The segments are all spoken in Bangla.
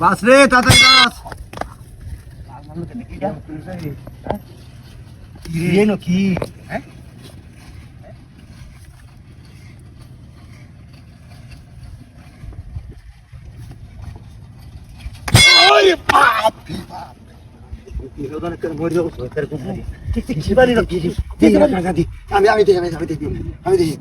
বাস রে তাড়াতাড়ি বাস। ইয়ে কি? আমি আমি দেখি আমি দেখি আমি দেখি।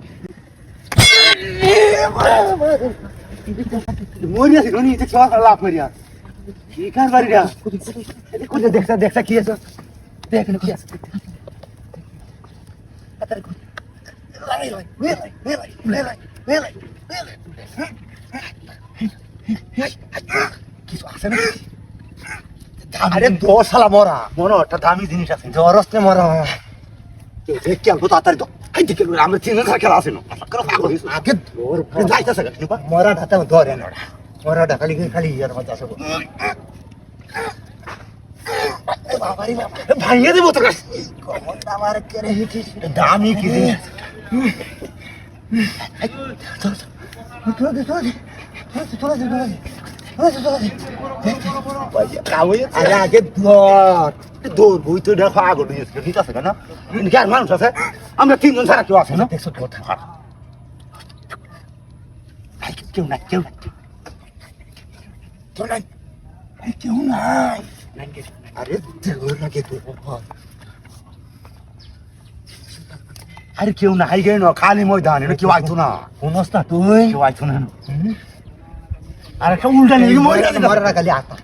আরে দশ মরা। মনে দামি জিনিস আছে। জরস্তে মরা। দেখ আলবো তাড়াতাড়ি আমরা হাজার খেলা আছে। আগে যাইতেছে মরা ঢাতে ধরে না মরা ঢাকালি খালি ইয়ার মধ্যে আছে ভাঙিয়ে দিব তো আমার করে দামি কি জিনিস আরে আগে ধর দৌড় বই তো দেখো দিয়েছে ঠিক আছে না কি মানুষ আছে আমরা তিনজন ছাড়া কেউ আছে না? দেখছ কথা আই, কেউ নাই কেউ নাই। তোর নাই। আই, কেউ নাই। আরে দেওয়ার লাগে আরে কেউ নাই গে না খালি ময়দান এটা কেউ আইতো না। শুনস না তুই? কেউ আইতো না। আর একটা উল্টা মরে গেছে মরা খালি আতা।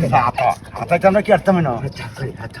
গেছে আতা আতা আমরা কি আরতাম না খালি আতা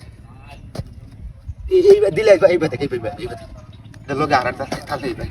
এইবার দিলে এইবার এইবার দেখে এইবার এইবার লোক আর একটা তাহলে এইবার